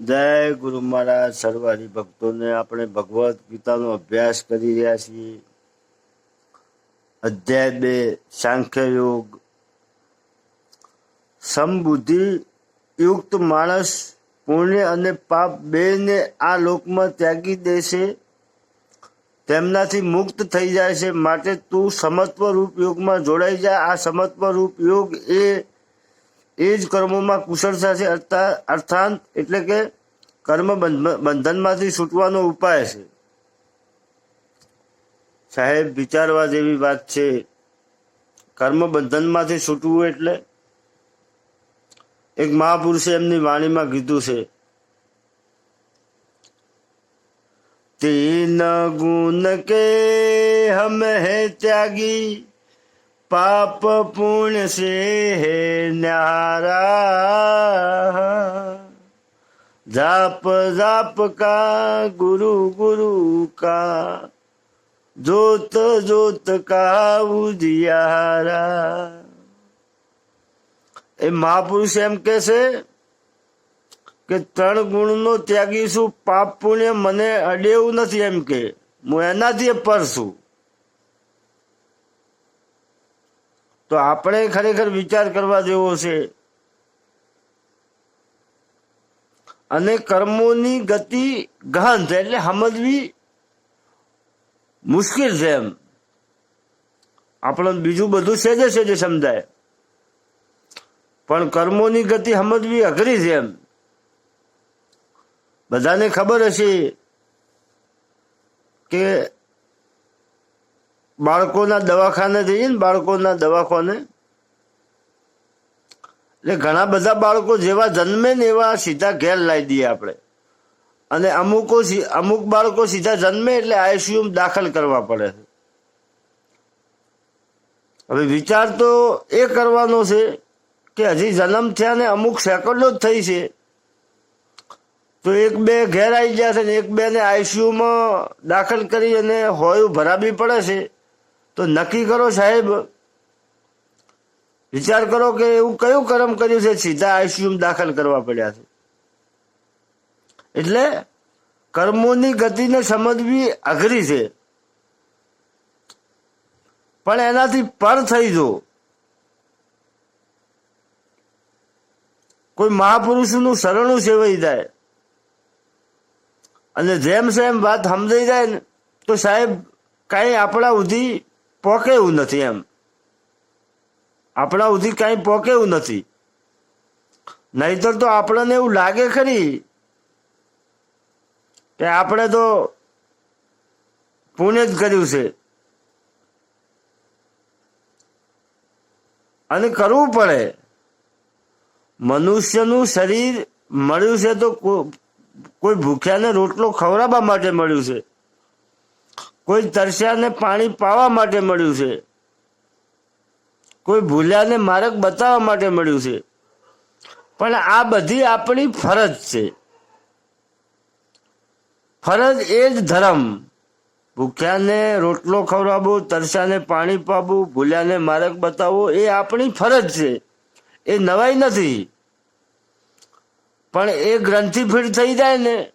જય ગુરુ મહારાજ, સર્વ હરિભક્તોને આપણે ભગવદ્ ગીતાનો અભ્યાસ કરી રહ્યા છીએ. અધ્યાય બે, સાંખ્ય યોગ. સમબુદ્ધિ યુક્ત માણસ પુણ્ય અને પાપ બેને આ લોકમાં ત્યાગી દેશે તેમનાથી મુક્ત થઈ જાય છે. માટે તું સમત્વ રૂપ યોગમાં જોડાઈ જા. આ સમત્વ રૂપ યોગ એ એ જ કર્મોમાં કુશળતા છે અર્થાંત એટલે કે કર્મ બંધનમાંથી છૂટવાનો ઉપાય છે. સાહેબ, વિચારવા જેવી વાત છે. કર્મ બંધનમાંથી છૂટવું એટલે? એક મહાપુરુષે એમની વાણીમાં કીધું છે, તીન ગુણ કે હમ હે ત્યાગી पाप पुण्य से है न्यारा जाप जाप का गुरु गुरु का जोत जोत का उजियारा એ મહાપુરુષ એમ કે છે કે ત્રણ ગુણનો ત્યાગી છું પાપ પુણ્ય મને અડે એવું નથી એમ કે હું એનાથી પર છું તો આપણે ખરેખર વિચાર કરવા જેવો છે. અને કર્મોની ગતિ ગહન છે એટલે સમજવી મુશ્કેલ છે એમ. આપણને બીજું બધું સેજે સેજે સમજાય. પણ કર્મોની ગતિ સમજવી અઘરી છે એમ. બધાને ખબર હશે કે બાળકોના દવાખાને જઈએ ને, બાળકોના દવાખાને. એટલે ઘણા બધા બાળકો જેવા જન્મે ને એવા સીધા ઘેર લાવી દઈએ આપણે. અને અમુકો અમુક બાળકો સીધા જન્મે એટલે આઈસીયુ દાખલ કરવા પડે છે. હવે વિચાર તો એ કરવાનો છે કે હજી જન્મ થયા ને અમુક સેકન્ડો જ થઈ છે. તો એક બે ઘેર આવી ગયા છે ને, એક બે ને આઈસીયુમાં દાખલ કરી અને હોયું ભરાવી પડે છે. તો નક્કી કરો સાહેબ. વિચાર કરો કે એવું કયું કર્મ કર્યું છે? સીધા આઈસીયુમાં દાખલ કરવા પડ્યા છે. એટલે કર્મોની ગતિને સમજવી અઘરી છે. પણ એનાથી પર થઈ જો. કોઈ મહાપુરુષનું શરણું સેવાઈ જાય. અને જેમ જેમ વાત સમજાઈ જાય ને, તો સાહેબ કાંઈ આપણા સુધી પોકે એવું નથી એમ. આપણા સુધી કાંઈ પોકે એવું નથી. નહીતર તો આપણને એવું લાગે ખરી કે આપણે તો પુણ્ય જ કર્યું છે. અને કરવું પડે. મનુષ્યનું શરીર મળ્યું છે તો કોઈ ભૂખ્યાને રોટલો ખવડાવવા માટે મળ્યું છે. કોઈ તરસ્યાને પાણી પાવા માટે મળ્યું છે. કોઈ ભૂલ્યાને માર્ગ બતાવવા માટે મળ્યું છે. પણ આ બધી આપણી ફરજ છે. ફરજ એ જ ધર્મ. ભૂખ્યાને રોટલો ખવડાવવો, તરસ્યાને પાણી પાવું ભૂલ્યાને માર્ગ બતાવવો એ આપણી ફરજ છે. એ નવાઈ નથી. પણ એ ગ્રંથિ ફીડ થઈ જાય ને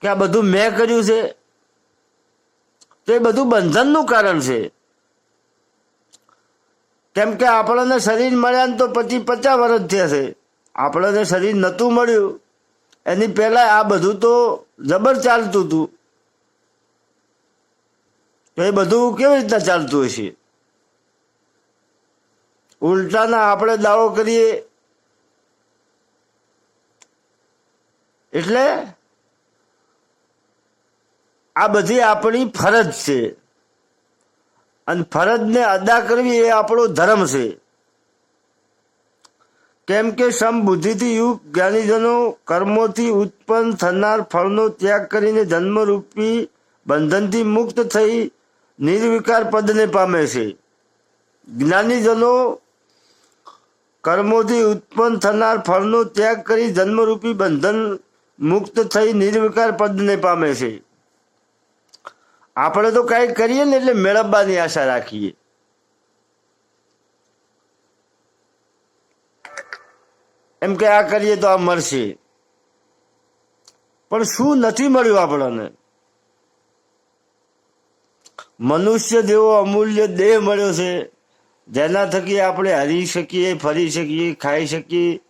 કે આ બધું મેં કર્યું છે? તો એ બધું બંધનનું કારણ છે. કેમ કે આપણને શરીર મળ્યા ને તો પછી પચાસ વર્ષ થયા છે. આપણને શરીર નહોતું મળ્યું, એની પહેલા આ બધું તો જબર ચાલતું હતું. તો એ બધું કેવી રીતના ચાલતું હશે? ઉલટાના આપણે દાવો કરીએ. એટલે આ બધી આપણી ફરજ છે. અને ફરજને અદા કરવી એ આપણો ધર્મ છે. કેમ કે સમબુદ્ધિથી યુગ જ્ઞાનીજનો કર્મોથી ઉત્પન્ન થનાર ફળનો ત્યાગ કરીને જન્મરૂપી બંધનથી મુક્ત થઈ નિર્વિકાર પદને પામે છે. જ્ઞાનીજનો કર્મોથી ઉત્પન્ન થનાર ફળનો ત્યાગ કરી જન્મરૂપી બંધન મુક્ત થઈ નિર્વિકાર પદને પામે છે. આપણે તો કાંઈ કરીએ ને એટલે મેળવવાની આશા રાખીએ. એમ કે આ કરીએ તો આ મળશે. પણ શું નથી મળ્યું આપણને? મનુષ્ય જેવો અમૂલ્ય દેહ મળ્યો છે, જેના થકી આપણે હરી શકીએ, ફરી શકીએ, ખાઈ શકીએ.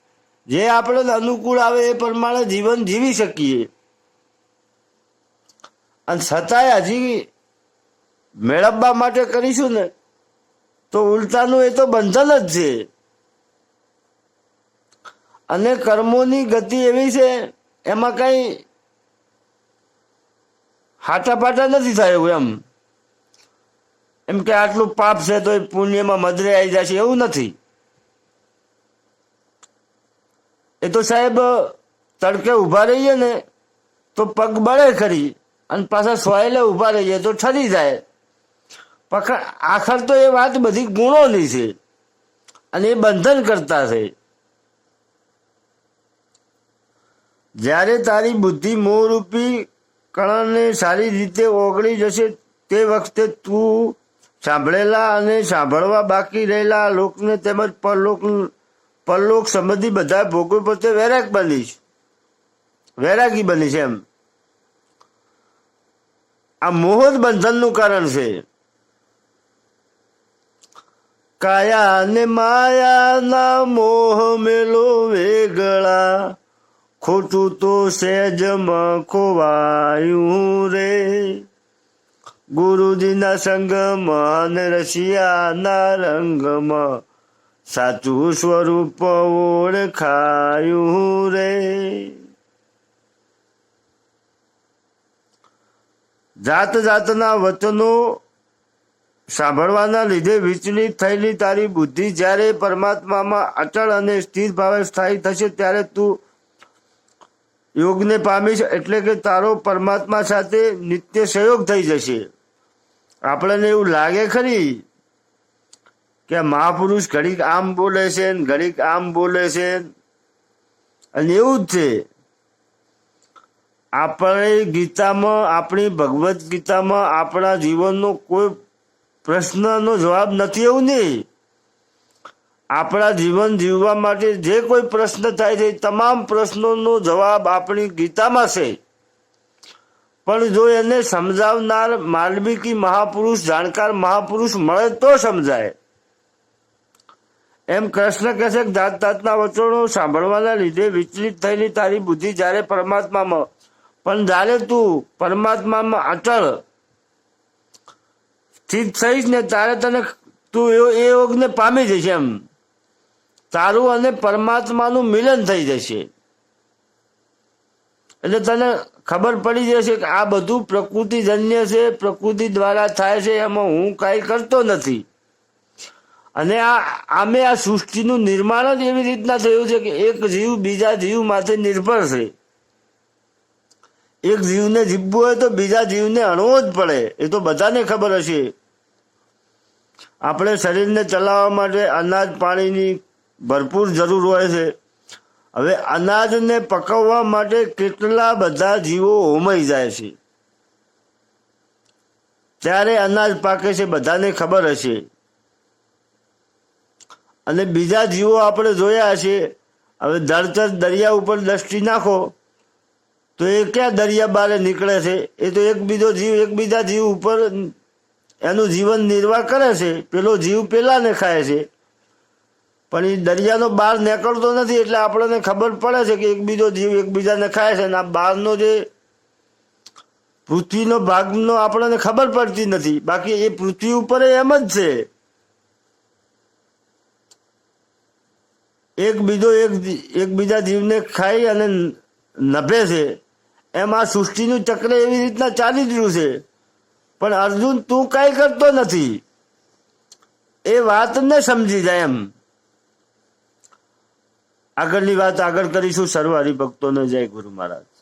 જે આપણને અનુકૂળ આવે એ પ્રમાણે જીવન જીવી શકીએ. અને છતાંય હજી મેળવવા માટે કરીશું ને, તો ઉલટાનું એ તો બંધન જ છે. અને કર્મોની ગતિ એવી છે, એમાં કઈ હાટાપાટા નથી થાય એમ. એમ કે આટલું પાપ છે તો એ પુણ્યમાં મદરે આવી જશે એવું નથી. એ તો સાહેબ તડકે ઊભા રહીએ ને, તો પગ બળે ખરી. અને પાછા સોયલે ઊભા રહીએ તો ઠરી જાય. પકડ આખર તો એ વાત બધી ગુણોની છે. અને એ બંધન કરતા છે. જ્યારે તારી બુદ્ધિ મોહરૂપી કણને સારી રીતે ઓગળી જશે તે વખતે તું સાંભળેલા અને સાંભળવા બાકી રહેલા લોકને તેમજ પરલોક પરલોક સંબંધી બધા ભોગો પ્રત્યે વૈરાગ બનીશ. વૈરાગી બનીશ એમ. આ મોહ જ બંધનનું કારણ છે. કાયા અને માયાના મોહ મેલો વેગળા, ખોટું તો સહેજમાં ખોવાયું રે. ગુરુજીના સંગમાં અને રશિયાના રંગમાં સાચું સ્વરૂપ ઓળખાયું રે. જાત જાતના વચનો સાંભળવાના લીધે વિચલિત થયેલી તારી બુદ્ધિ જ્યારે પરમાત્મામાં અચળ અને સ્થિર ભાવે સ્થાયી થશે ત્યારે તું યોગને પામીશ એટલે કે તારો પરમાત્મા સાથે નિત્ય સહયોગ થઈ જશે. આપણને એવું લાગે ખરી કે મહાપુરુષ ઘડીક આમ બોલે છે ઘડીક આમ બોલે છે અને એવું જ છે. આપણે ગીતામાં, આપણી ભગવદ્ ગીતામાં, આપણા જીવનનો કોઈ પ્રશ્નનો જવાબ નથી એવું નહીં. આપણા જીવન જીવવા માટે જે કોઈ પ્રશ્ન થાય છે તમામ પ્રશ્નોનો જવાબ આપણી ગીતામાં છે. પણ જો એને સમજાવનાર માલવિકી મહાપુરુષ, જાણકાર મહાપુરુષ મળે તો સમજાય. એમ કૃષ્ણ કહે છે જાત જાતના વચનો સાંભળવાના લીધે વિચલિત થયેલી તારી બુદ્ધિ જ્યારે પરમાત્મામાં પણ જ્યારે તું પરમાત્મામાં અટળ, સ્થિત થઈશ ને ત્યારે તને તું એ યોગને પામી જશે એમ. તારું અને પરમાત્માનું મિલન થઈ જશે. એટલે તને ખબર પડી જશે કે આ બધું પ્રકૃતિજન્ય છે, પ્રકૃતિ દ્વારા થાય છે, એમાં હું કાંઈ કરતો નથી. અને આ, આમે આ સૃષ્ટિનું નિર્માણ જ એવી રીતના થયું છે કે એક જીવ બીજા જીવ માથે નિર્ભર છે. એક જીવને જીવવું હોય તો બીજા જીવને અણવો જ પડે. એ તો બધાને ખબર હશે. આપણે શરીરને ચલાવવા માટે અનાજ પાણીની ભરપૂર જરૂર હોય છે. હવે અનાજને પકવવા માટે કેટલા બધા જીવો હોમાઈ જાય છે. ત્યારે અનાજ પાકે છે બધાને ખબર હશે. અને બીજા જીવો આપણે જોયા હશે હવે ધરતર દરિયા ઉપર દ્રષ્ટિ નાખો. તો એ ક્યાં દરિયા બારે નીકળે છે? એ તો એક બીજો જીવ, એકબીજા જીવ ઉપર એનું જીવન નિર્વાહ કરે છે. પેલો જીવ પેલાને ખાય છે. પણ એ દરિયાનો બહાર નીકળતો નથી એટલે આપણને ખબર પડે છે કે એક બીજો જીવ એકબીજાને ખાય છે. અને આ બહારનો જે પૃથ્વીનો ભાગનો આપણને ખબર પડતી નથી. બાકી એ પૃથ્વી ઉપર એમ જ છે. એક બીજો એક એકબીજા જીવને ખાઈ અને નભે છે. એમ સૃષ્ટિનું ચક્ર એવી રીતના ચાલી રહ્યું છે. પણ અર્જુન તું કાંઈ કરતો નથી. એ વાતને સમજી જાય એમ. આગળની વાત આગળ કરીશું. સર્વ હરિભક્તોને જય ગુરુ મહારાજ.